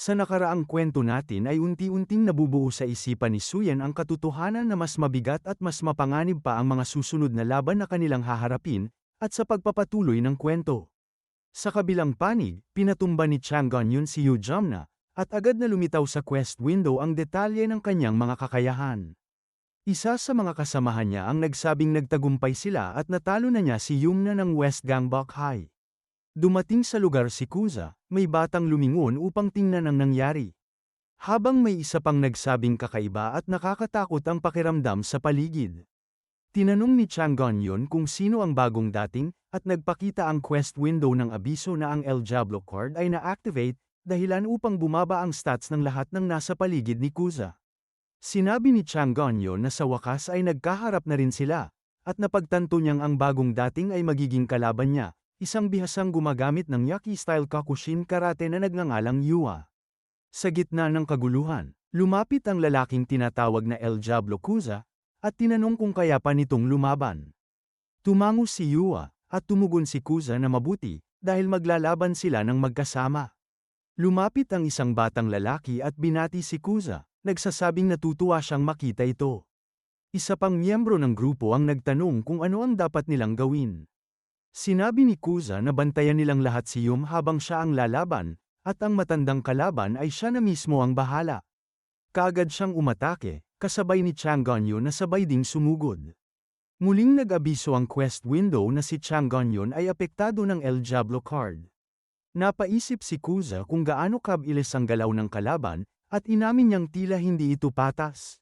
Sa nakaraang kwento natin ay unti-unting nabubuo sa isipan ni Suyen ang katotohanan na mas mabigat at mas mapanganib pa ang mga susunod na laban na kanilang haharapin, at sa pagpapatuloy ng kwento. Sa kabilang panig, pinatumba ni Chang Gonyun si Yu Jamna, at agad na lumitaw sa quest window ang detalye ng kanyang mga kakayahan. Isa sa mga kasamahan niya ang nagsabing nagtagumpay sila at natalo na niya si Yumna ng West Gangbok High. Dumating sa lugar si Kuza, may batang lumingon upang tingnan ang nangyari. Habang may isa pang nagsabing kakaiba at nakakatakot ang pakiramdam sa paligid. Tinanong ni Chang Gonyon kung sino ang bagong dating, at nagpakita ang quest window ng abiso na ang El Diablo card ay na-activate, dahilan upang bumaba ang stats ng lahat ng nasa paligid ni Kuza. Sinabi ni Chang Gonyon na sa wakas ay nagkaharap na rin sila, at napagtanto niyang ang bagong dating ay magiging kalaban niya, isang bihasang gumagamit ng Yaki-style Kakushin karate na nagngangalang Yua. Sa gitna ng kaguluhan, lumapit ang lalaking tinatawag na El Diablo Kuza, at tinanong kung kaya pa nitong lumaban. Tumango si Yua, at tumugon si Kuza na mabuti, dahil maglalaban sila ng magkasama. Lumapit ang isang batang lalaki at binati si Kuza, nagsasabing natutuwa siyang makita ito. Isa pang miyembro ng grupo ang nagtanong kung ano ang dapat nilang gawin. Sinabi ni Kuza na bantayan nilang lahat si Yum habang siya ang lalaban, at ang matandang kalaban ay siya na mismo ang bahala. Kaagad siyang umatake, kasabay ni Chang Gonyo na sabay ding sumugod. Muling nag-abiso ang quest window na si Chang Gonyon ay apektado ng El Diablo card. Napaisip si Kuza kung gaano kabilis ang galaw ng kalaban, at inamin niyang tila hindi ito patas.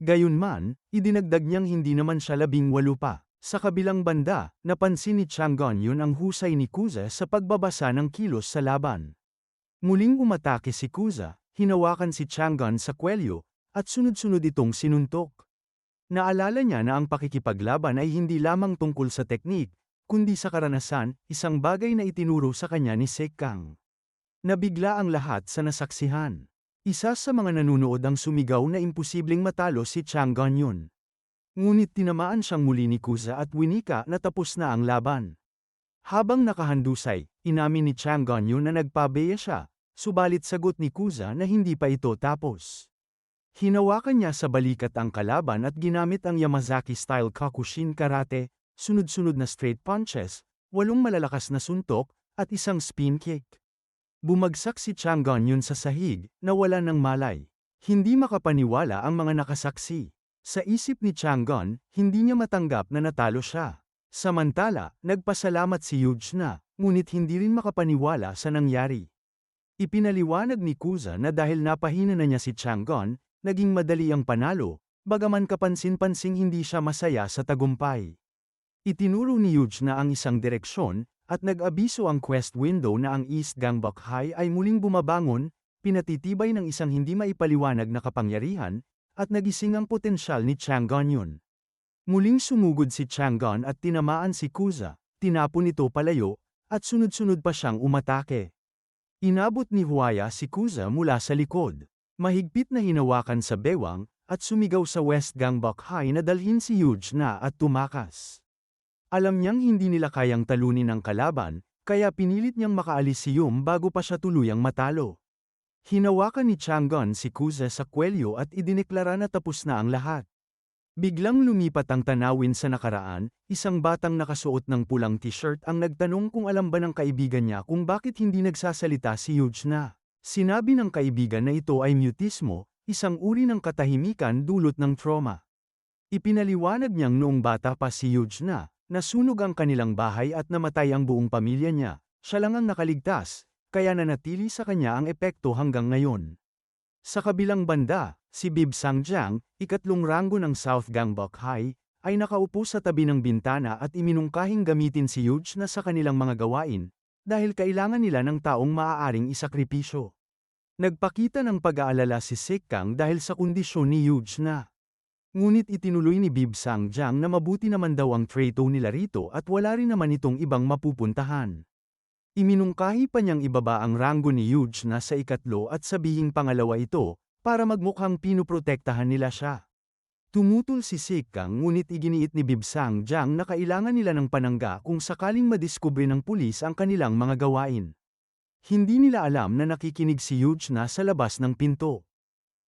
Gayunman, idinagdag niyang hindi naman siya labing walo pa. Sa kabilang banda, napansin ni Changgon yun ang husay ni Kuza sa pagbabasa ng kilos sa laban. Muling umatake si Kuza, hinawakan si Changgon sa kwelyo, at sunod-sunod itong sinuntok. Naalala niya na ang pakikipaglaban ay hindi lamang tungkol sa teknik, kundi sa karanasan, isang bagay na itinuro sa kanya ni Sekang. Nabigla ang lahat sa nasaksihan. Isa sa mga nanunood ang sumigaw na imposibleng matalo si Changgon yun. Ngunit tinamaan siyang muli ni Kuza at winika na tapos na ang laban. Habang nakahandusay, inamin ni Chang Gonyo na nagpabeya siya, subalit sagot ni Kuza na hindi pa ito tapos. Hinawakan niya sa balikat ang kalaban at ginamit ang Yamazaki-style Kakushin Karate, sunod-sunod na straight punches, walong malalakas na suntok, at isang spin kick. Bumagsak si Chang Gonyon sa sahig, nawala ng malay. Hindi makapaniwala ang mga nakasaksi. Sa isip ni Changgon, hindi niya matanggap na natalo siya. Samantala, nagpasalamat si Yuj na, ngunit hindi rin makapaniwala sa nangyari. Ipinaliwanag ni Kuza na dahil napahina na niya si Changgon, naging madali ang panalo, bagaman kapansin-pansing hindi siya masaya sa tagumpay. Itinuro ni Yuj na ang isang direksyon, at nag-abiso ang quest window na ang East Gangbok High ay muling bumabangon, pinatitibay ng isang hindi maipaliwanag na kapangyarihan, at nagising ang potensyal ni Chang'an yun. Muling sumugod si Chang'an at tinamaan si Kuza, tinapon ito palayo, at sunod-sunod pa siyang umatake. Inabot ni Huaya si Kuza mula sa likod. Mahigpit na hinawakan sa bewang, at sumigaw sa West Gangbok High na dalhin si Yuj na at tumakas. Alam niyang hindi nila kayang talunin ang kalaban, kaya pinilit niyang makaalis si Yum bago pa siya tuluyang matalo. Hinawakan ni Chang'an si Kuza sa kwelyo at idineklara na tapos na ang lahat. Biglang lumipat ang tanawin sa nakaraan, isang batang nakasuot ng pulang t-shirt ang nagtanong kung alam ba ng kaibigan niya kung bakit hindi nagsasalita si Yuj na. Sinabi ng kaibigan na ito ay mutismo, isang uri ng katahimikan dulot ng trauma. Ipinaliwanag niyang noong bata pa si Yuj na, nasunog ang kanilang bahay at namatay ang buong pamilya niya, siya lang ang nakaligtas, kaya nanatili sa kanya ang epekto hanggang ngayon. Sa kabilang banda, si Bib Sangjiang, ikatlong ranggo ng South Gangbok High, ay nakaupo sa tabi ng bintana at iminungkahing gamitin si Yuj na sa kanilang mga gawain, dahil kailangan nila ng taong maaaring isakripisyo. Nagpakita ng pag-aalala si Kang dahil sa kondisyon ni Yuj na. Ngunit itinuloy ni Bib Sangjiang na mabuti naman daw ang trato nila rito at wala rin naman itong ibang mapupuntahan. Iminungkahi pa niyang ibaba ang ranggo ni Yuj na sa ikatlo at sabihing pangalawa ito, para magmukhang pinuprotektahan nila siya. Tumutol si Sikang ngunit iginiit ni Bibsang Jiang na kailangan nila ng panangga kung sakaling madiskubre ng pulis ang kanilang mga gawain. Hindi nila alam na nakikinig si Yuj na sa labas ng pinto.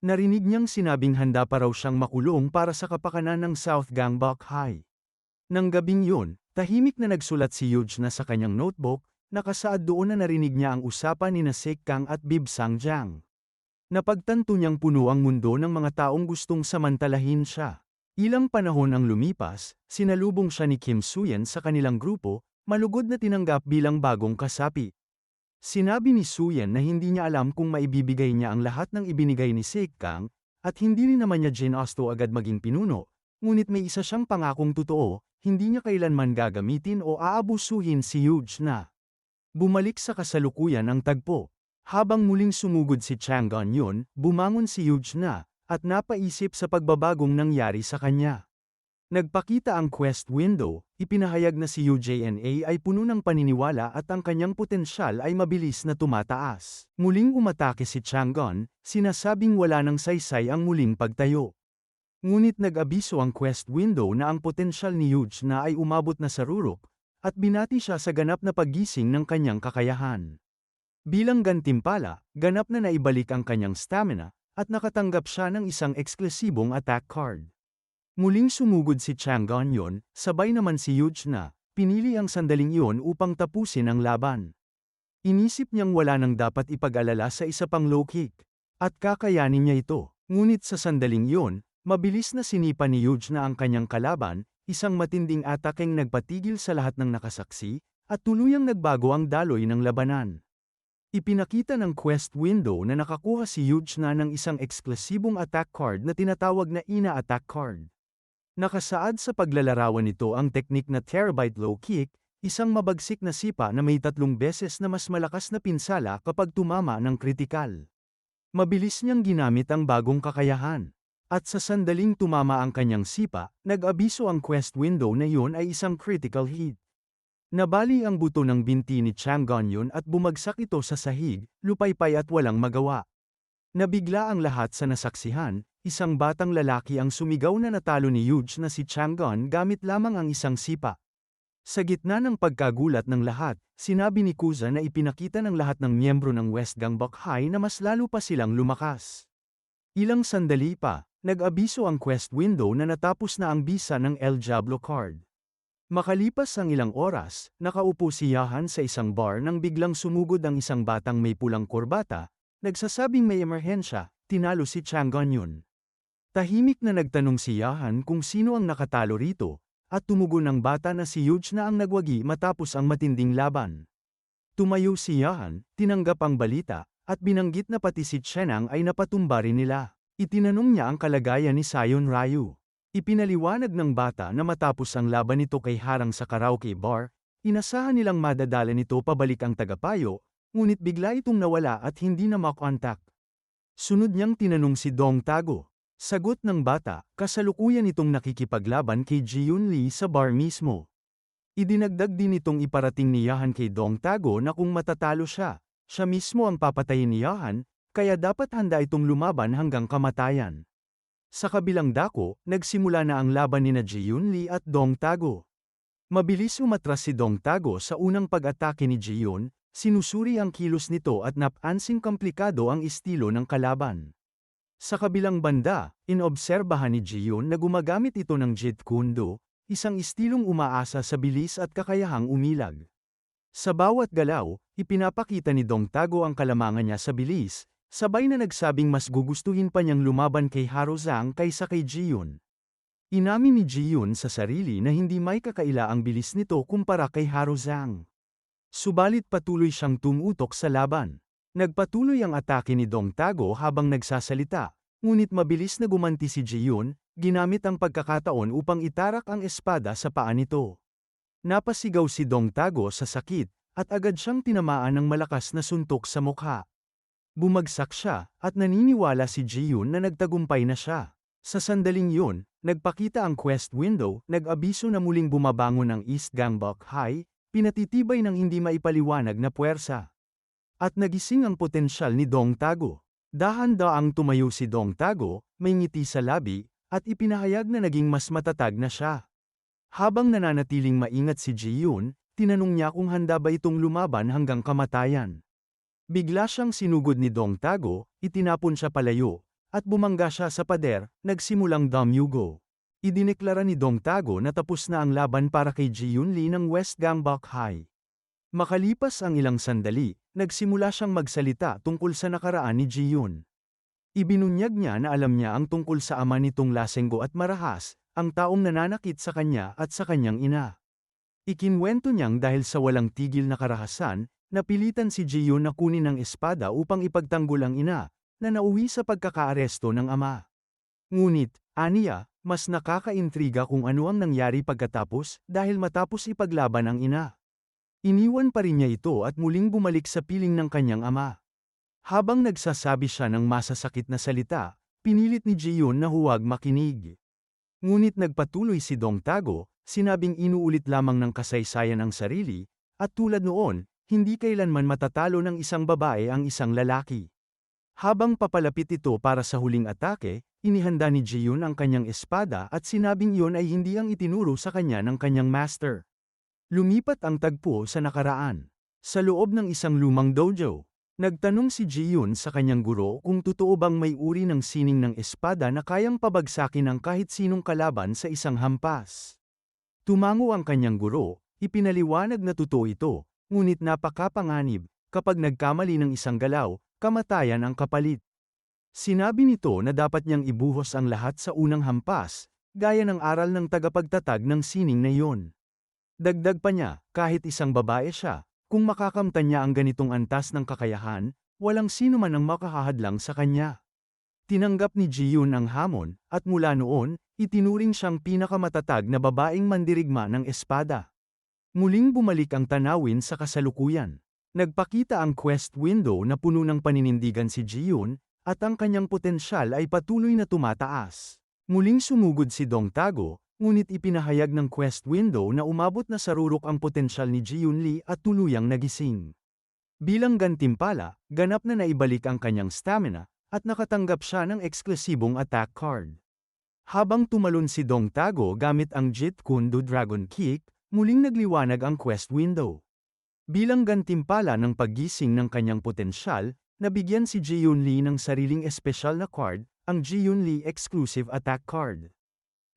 Narinig niyang sinabing handa pa raw siyang makulong para sa kapakanan ng South Gangbok High. Nang gabing yun, tahimik na nagsulat si Yuj na sa kanyang notebook, nakasaad doon na narinig niya ang usapan ni Sek Kang at Bib Sangjang. Napagtanto niyang puno ang mundo ng mga taong gustong samantalahin siya. Ilang panahon ang lumipas, sinalubong siya ni Kim Suyen sa kanilang grupo, malugod na tinanggap bilang bagong kasapi. Sinabi ni Suyen na hindi niya alam kung maibibigay niya ang lahat ng ibinigay ni Sek Kang, at hindi rin naman niya ginasto agad maging pinuno, ngunit may isa siyang pangakong totoo, hindi niya kailanman gagamitin o aabusuhin si Yuj na. Bumalik sa kasalukuyan ang tagpo. Habang muling sumugod si Changon yun, bumangon si Yuj na, at napaisip sa pagbabagong nangyari sa kanya. Nagpakita ang quest window, ipinahayag na si UJNA ay puno ng paniniwala at ang kanyang potensyal ay mabilis na tumataas. Muling umatake si Changon, sinasabing wala ng saysay ang muling pagtayo. Ngunit nag-abiso ang quest window na ang potensyal ni Yuj na ay umabot na sa rurok, at binati siya sa ganap na paggising ng kanyang kakayahan. Bilang gantimpala, ganap na naibalik ang kanyang stamina, at nakatanggap siya ng isang eksklusibong attack card. Muling sumugod si Changon yon, sabay naman si Yuj na, pinili ang sandaling iyon upang tapusin ang laban. Inisip niyang wala nang dapat ipag-alala sa isa pang low kick, at kakayanin niya ito. Ngunit sa sandaling iyon, mabilis na sinipa ni Yuj na ang kanyang kalaban, isang matinding atakeng nagpatigil sa lahat ng nakasaksi, at tuluyang nagbago ang daloy ng labanan. Ipinakita ng quest window na nakakuha si Yuj na ng isang eksklusibong attack card na tinatawag na Ina Attack Card. Nakasaad sa paglalarawan nito ang teknik na terabyte low kick, isang mabagsik na sipa na may tatlong beses na mas malakas na pinsala kapag tumama ng kritikal. Mabilis niyang ginamit ang bagong kakayahan. At sa sandaling tumama ang kanyang sipa, nag-abiso ang quest window na iyon ay isang critical hit. Nabali ang buto ng binti ni Changonyon at bumagsak ito sa sahig, lupaypay at walang magawa. Nabigla ang lahat sa nasaksihan, isang batang lalaki ang sumigaw na natalo ni Yuj na si Changon gamit lamang ang isang sipa. Sa gitna ng pagkagulat ng lahat, sinabi ni Kuza na ipinakita ng lahat ng miyembro ng West Gangbok High na mas lalo pa silang lumakas. Ilang sandali pa, nag-abiso ang quest window na natapos na ang bisa ng El Diablo card. Makalipas ang ilang oras, nakaupo si Yahan sa isang bar nang biglang sumugod ang isang batang may pulang korbata, nagsasabing may emerhensya, tinalo si Changon yun. Tahimik na nagtanong si Yahan kung sino ang nakatalo rito, at tumugon ng bata na si Yuj na ang nagwagi matapos ang matinding laban. Tumayo si Yahan, tinanggap ang balita, at binanggit na pati si Chenang ay napatumba rin nila. Itinanong niya ang kalagayan ni Sayon Ryu. Ipinaliwanag ng bata na matapos ang laban nito kay Harang sa karaoke bar, inasahan nilang madadala nito pabalik ang tagapayo, ngunit bigla itong nawala at hindi na makontak. Sunod niyang tinanong si Dong Tago, Sagot ng bata, kasalukuyan itong nakikipaglaban kay Jiyun Lee sa bar mismo. Idinagdag din itong iparating ni Yahan kay Dong Tago na kung matatalo siya, siya mismo ang papatayin ni Yahan, kaya dapat handa itong lumaban hanggang kamatayan. Sa kabilang dako, nagsimula na ang laban ni na Jiyun Lee at Dong Tago. Mabilis umatras si Dong Tago sa unang pag-atake ni Jiyun, sinusuri ang kilos nito at napansing komplikado ang estilo ng kalaban. Sa kabilang banda, inobserbahan ni Jiyun na gumagamit ito ng Jeet Kune Do, isang estilong umaasa sa bilis at kakayahang umilag. Sa bawat galaw, ipinapakita ni Dong Tago ang kalamangan niya sa bilis, sabay na nagsabing mas gugustuhin pa niyang lumaban kay Haro Zhang kaysa kay Jiyun. Inamin ni Jiyun sa sarili na hindi may kakaila ang bilis nito kumpara kay Haro Zhang. Subalit patuloy siyang tumutok sa laban. Nagpatuloy ang atake ni Dong Tago habang nagsasalita, ngunit mabilis na gumanti si Jiyun, ginamit ang pagkakataon upang itarak ang espada sa paa nito. Napasigaw si Dong Tago sa sakit, at agad siyang tinamaan ng malakas na suntok sa mukha. Bumagsak siya, at naniniwala si Jiyun na nagtagumpay na siya. Sa sandaling yun, nagpakita ang quest window, nag-abiso na muling bumabangon ang East Gangbok High, pinatitibay ng hindi maipaliwanag na puwersa. At nagising ang potensyal ni Dong Tago. Dahan-daang tumayo si Dong Tago, may ngiti sa labi, at ipinahayag na naging mas matatag na siya. Habang nananatiling maingat si Ji Yun, tinanong niya kung handa ba itong lumaban hanggang kamatayan. Bigla siyang sinugod ni Dong Tago, itinapon siya palayo, at bumangga siya sa pader, nagsimulang damyugo. Idineklara ni Dong Tago na tapos na ang laban para kay Ji Yunli ng West Gangbok High. Makalipas ang ilang sandali, nagsimula siyang magsalita tungkol sa nakaraan ni Ji Yun. Ibinunyag niya na alam niya ang tungkol sa ama nitong lasenggo at marahas, ang taong nananakit sa kanya at sa kanyang ina. Ikinwento niyang dahil sa walang tigil na karahasan, napilitan si Ji Yun na kunin ang espada upang ipagtanggol ang ina, na nauwi sa pagkakaaresto ng ama. Ngunit, aniya, mas nakakaintriga kung ano ang nangyari pagkatapos dahil matapos ipaglaban ang ina. Iniwan pa rin niya ito at muling bumalik sa piling ng kanyang ama. Habang nagsasabi siya ng masasakit na salita, pinilit ni Jiyon na huwag makinig. Ngunit nagpatuloy si Dong Tago, sinabing inuulit lamang ng kasaysayan ang sarili, at tulad noon, hindi kailanman matatalo ng isang babae ang isang lalaki. Habang papalapit ito para sa huling atake, inihanda ni Jiyon ang kanyang espada at sinabing iyon ay hindi ang itinuro sa kanya ng kanyang master. Lumipat ang tagpo sa nakaraan. Sa loob ng isang lumang dojo, Nagtanong si Jiyun sa kanyang guro kung totoo bang may uri ng sining ng espada na kayang pabagsakin ang kahit sinong kalaban sa isang hampas. Tumango ang kanyang guro, ipinaliwanag na totoo ito, ngunit napakapanganib, kapag nagkamali ng isang galaw, kamatayan ang kapalit. Sinabi nito na dapat niyang ibuhos ang lahat sa unang hampas, gaya ng aral ng tagapagtatag ng sining na iyon. Dagdag pa niya, kahit isang babae siya, kung makakamtan niya ang ganitong antas ng kakayahan, walang sino man ang makahahadlang sa kanya. Tinanggap ni Jiyun ang hamon, at mula noon, itinuring siyang pinakamatatag na babaeng mandirigma ng espada. Muling bumalik ang tanawin sa kasalukuyan. Nagpakita ang quest window na puno ng paninindigan si Jiyun, at ang kanyang potensyal ay patuloy na tumataas. Muling sumugod si Dong Tago, Ngunit ipinahayag ng quest window na umabot na sa rurok ang potensyal ni Jiyun Lee at tuluyang nagising. Bilang gantimpala, ganap na naibalik ang kanyang stamina, at nakatanggap siya ng eksklusibong attack card. Habang tumalon si Dong Tago gamit ang Jit Kundo Dragon Kick, muling nagliwanag ang quest window. Bilang gantimpala ng paggising ng kanyang potensyal, nabigyan si Jiyun Lee ng sariling espesyal na card, ang Jiyun Lee Exclusive Attack Card.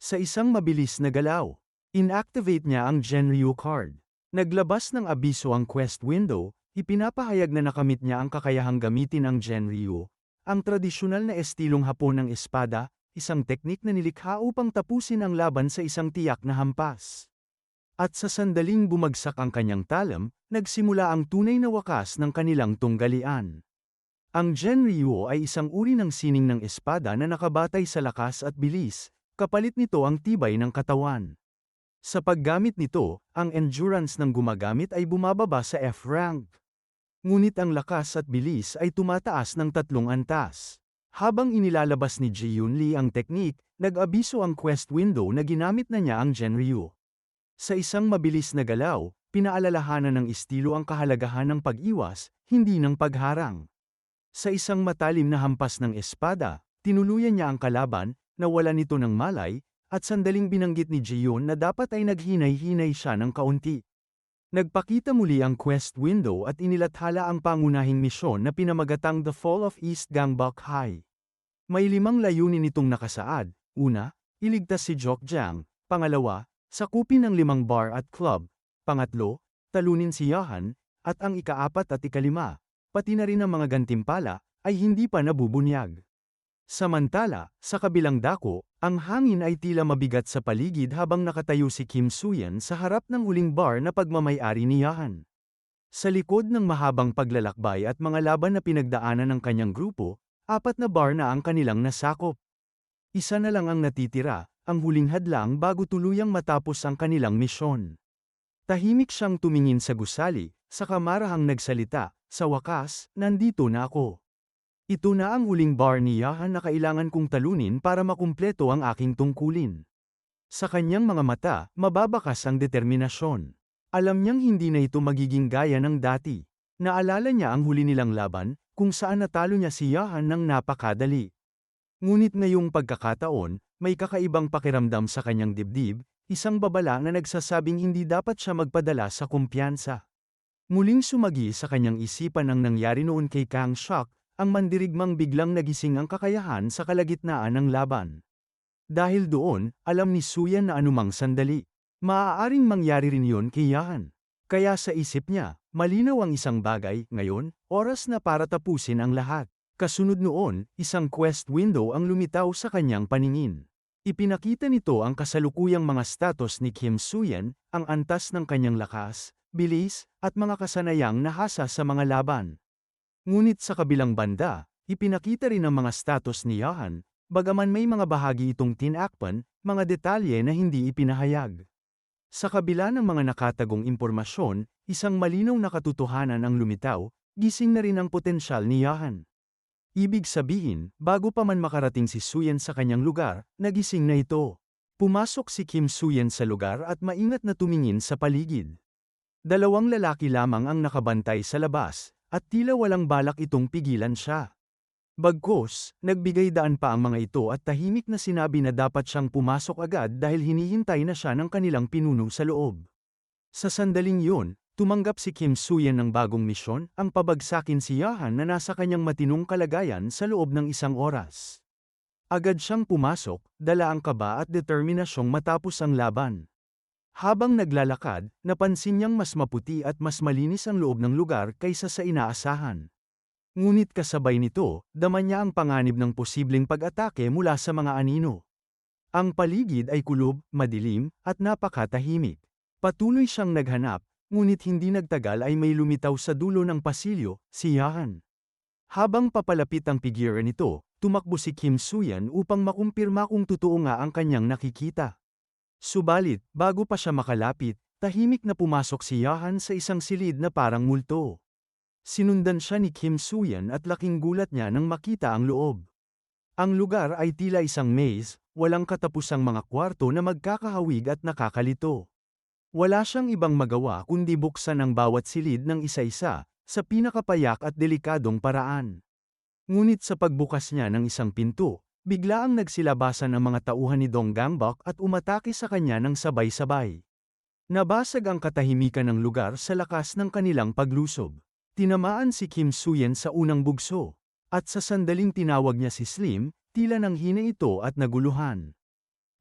Sa isang mabilis na galaw, inactivate niya ang Genryu card. Naglabas ng abiso ang quest window, ipinapahayag na nakamit niya ang kakayahang gamitin ang Genryu, ang tradisyonal na estilong hapon ng espada, isang teknik na nilikha upang tapusin ang laban sa isang tiyak na hampas. At sa sandaling bumagsak ang kanyang talam, nagsimula ang tunay na wakas ng kanilang tunggalian. Ang Genryu ay isang uri ng sining ng espada na nakabatay sa lakas at bilis, Kapalit nito ang tibay ng katawan. Sa paggamit nito, ang endurance ng gumagamit ay bumababa sa F-rank. Ngunit ang lakas at bilis ay tumataas ng tatlong antas. Habang inilalabas ni Ji Yun Lee ang teknik, nag-abiso ang quest window na ginamit na niya ang Genryu. Sa isang mabilis na galaw, pinaalalahanan ng estilo ang kahalagahan ng pag-iwas, hindi ng pagharang. Sa isang matalim na hampas ng espada, tinuluyan niya ang kalaban, nawala nito ng malay, at sandaling binanggit ni Jiyon na dapat ay naghinay-hinay siya ng kaunti. Nagpakita muli ang quest window at inilathala ang pangunahing misyon na pinamagatang The Fall of East Gangbok High. May limang layunin itong nakasaad, una, iligtas si Jokjang, pangalawa, sakupin ang limang bar at club, pangatlo, talunin si Yahan, at ang ikaapat at ikalima, pati na rin ang mga gantimpala, ay hindi pa nabubunyag. Samantala, sa kabilang dako, ang hangin ay tila mabigat sa paligid habang nakatayo si Kim Suyan sa harap ng huling bar na pagmamayari ni Yahan. Sa likod ng mahabang paglalakbay at mga laban na pinagdaanan ng kanyang grupo, apat na bar na ang kanilang nasakop. Isa na lang ang natitira, ang huling hadlang bago tuluyang matapos ang kanilang misyon. Tahimik siyang tumingin sa gusali, sa kamarahang nagsalita, sa wakas, nandito na ako. Ito na ang huling bar ni na kailangan kong talunin para makumpleto ang aking tungkulin. Sa kanyang mga mata, mababakas ang determinasyon. Alam niyang hindi na ito magiging gaya ng dati. Naalala niya ang huli nilang laban, kung saan natalo niya si Yahan ng napakadali. Ngunit ngayong pagkakataon, may kakaibang pakiramdam sa kanyang dibdib, isang babala na nagsasabing hindi dapat siya magpadala sa kumpiyansa. Muling sumagi sa kanyang isipan ang nangyari noon kay Kang Shok, ang mandirigmang biglang nagising ang kakayahan sa kalagitnaan ng laban. Dahil doon, alam ni Suyan na anumang sandali, maaaring mangyari rin yun kay Yahan. Kaya sa isip niya, malinaw ang isang bagay, ngayon, oras na para tapusin ang lahat. Kasunod noon, isang quest window ang lumitaw sa kanyang paningin. Ipinakita nito ang kasalukuyang mga status ni Kim Suyan, ang antas ng kanyang lakas, bilis, at mga kasanayang nahasa sa mga laban. Ngunit sa kabilang banda, ipinakita rin ang mga status ni Yahan, bagaman may mga bahagi itong tinakpan, mga detalye na hindi ipinahayag. Sa kabila ng mga nakatagong impormasyon, isang malinaw na katotohanan ang lumitaw, gising na rin ang potensyal ni Yahan. Ibig sabihin, bago pa man makarating si Suyen sa kanyang lugar, nagising na ito. Pumasok si Kim Suyen sa lugar at maingat na tumingin sa paligid. Dalawang lalaki lamang ang nakabantay sa labas, at tila walang balak itong pigilan siya. Bagkos, nagbigay daan pa ang mga ito at tahimik na sinabi na dapat siyang pumasok agad dahil hinihintay na siya ng kanilang pinuno sa loob. Sa sandaling yun, Tumanggap si Kim Suyen ng bagong misyon, ang pabagsakin si Yahan na nasa kanyang matinong kalagayan sa loob ng isang oras. Agad siyang pumasok, dala ang kaba at determinasyong matapos ang laban. Habang naglalakad, napansin niyang mas maputi at mas malinis ang loob ng lugar kaysa sa inaasahan. Ngunit kasabay nito, dama niya ang panganib ng posibleng pag-atake mula sa mga anino. Ang paligid ay kulob, madilim, at napakatahimik. Patuloy siyang naghanap, Ngunit hindi nagtagal ay may lumitaw sa dulo ng pasilyo, si Yahan. Habang papalapit ang figure nito, tumakbo si Kim Suyan upang makumpirma kung totoo nga ang kanyang nakikita. Subalit, bago pa siya makalapit, tahimik na pumasok si Yahan sa isang silid na parang multo. Sinundan siya ni Kim Suyan at laking gulat niya nang makita ang loob. Ang lugar ay tila isang maze, walang katapusang mga kwarto na magkakahawig at nakakalito. Wala siyang ibang magawa kundi buksan ang bawat silid ng isa-isa, sa pinakapayak at delikadong paraan. Ngunit sa pagbukas niya ng isang pinto, bigla ang nagsilabasan ang mga tauhan ni Dong Gangbok at umatake sa kanya ng sabay-sabay. Nabasag ang katahimikan ng lugar sa lakas ng kanilang paglusob. Tinamaan si Kim Suyen sa unang bugso, at sa sandaling tinawag niya si Slim, tila nang hina ito at naguluhan.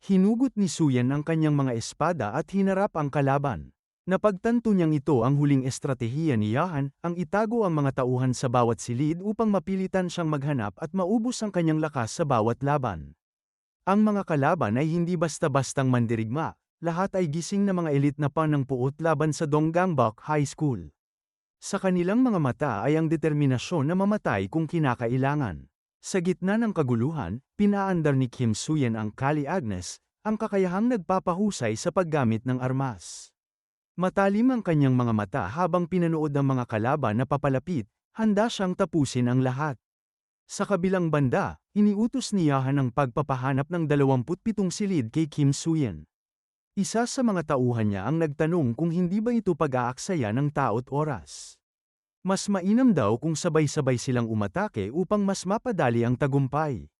Hinugot ni Suyan ang kanyang mga espada at hinarap ang kalaban. Napagtanto niyang ito ang huling estratehiya ni Yahan, ang itago ang mga tauhan sa bawat silid upang mapilitan siyang maghanap at maubos ang kanyang lakas sa bawat laban. Ang mga kalaban ay hindi basta-bastang mandirigma, lahat ay gising na mga elit na pan ng puot laban sa Donggangbok High School. Sa kanilang mga mata ay ang determinasyon na mamatay kung kinakailangan. Sa gitna ng kaguluhan, pinaandar ni Kim Suyen ang Kali Agnes, ang kakayahang nagpapahusay sa paggamit ng armas. Matalim ang kanyang mga mata habang pinanood ang mga kalaban na papalapit, handa siyang tapusin ang lahat. Sa kabilang banda, iniutos ni Yahan ang pagpapahanap ng 27 silid kay Kim Suyen. Isa sa mga tauhan niya ang nagtanong kung hindi ba ito pag-aaksaya ng taot oras. Mas mainam daw kung sabay-sabay silang umatake upang mas mapadali ang tagumpay.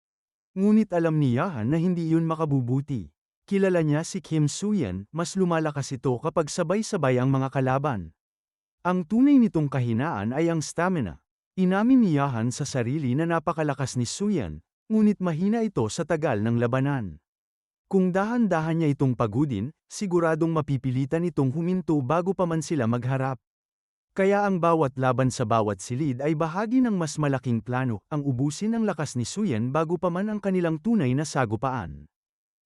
Ngunit alam ni Yahan na hindi yun makabubuti. Kilala niya si Kim Suyan, mas lumalakas ito kapag sabay-sabay ang mga kalaban. Ang tunay nitong kahinaan ay ang stamina. Inamin ni Yahan sa sarili na napakalakas ni Suyan, ngunit mahina ito sa tagal ng labanan. Kung dahan-dahan niya itong pagudin, siguradong mapipilitan itong huminto bago pa man sila magharap. Kaya ang bawat laban sa bawat silid ay bahagi ng mas malaking plano, ang ubusin ang lakas ni Suyen bago pa man ang kanilang tunay na sagupaan.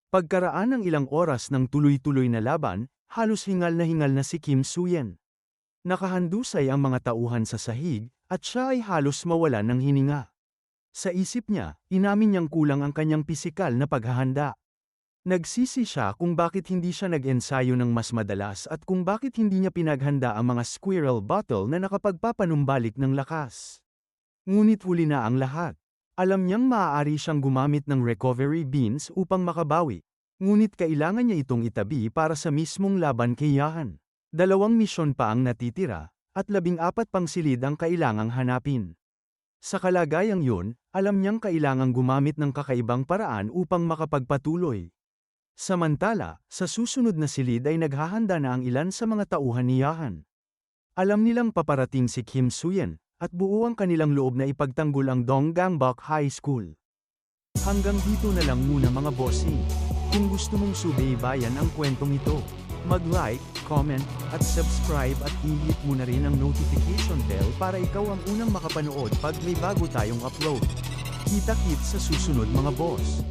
Pagkaraan ng ilang oras ng tuloy-tuloy na laban, halos hingal na hingal na si Kim Suyen. Nakahandusay ang mga tauhan sa sahig, at siya ay halos mawalan ng hininga. Sa isip niya, inamin niyang kulang ang kanyang pisikal na paghahanda. Nagsisi siya kung bakit hindi siya nag-ensayo ng mas madalas at kung bakit hindi niya pinaghanda ang mga squirrel bottle na nakapagpapanumbalik ng lakas. Ngunit huli na ang lahat. Alam niyang maaari siyang gumamit ng recovery beans upang makabawi. Ngunit kailangan niya itong itabi para sa mismong laban kay Yahan. Dalawang misyon pa ang natitira, at labing apat pang silid ang kailangang hanapin. Sa kalagayang yun, alam niyang kailangang gumamit ng kakaibang paraan upang makapagpatuloy. Samantala, sa susunod na silid ay naghahanda na ang ilan sa mga tauhan ni Yahan. Alam nilang paparating si Kim Suyen, at buo ang kanilang loob na ipagtanggol ang Donggangbuk High School. Hanggang dito na lang muna mga bossing. Kung gusto mong subaybayan ang kwentong ito, mag-like, comment, at subscribe at i-hit mo na rin ang notification bell para ikaw ang unang makapanood pag may bago tayong upload. Kita-kit sa susunod mga boss.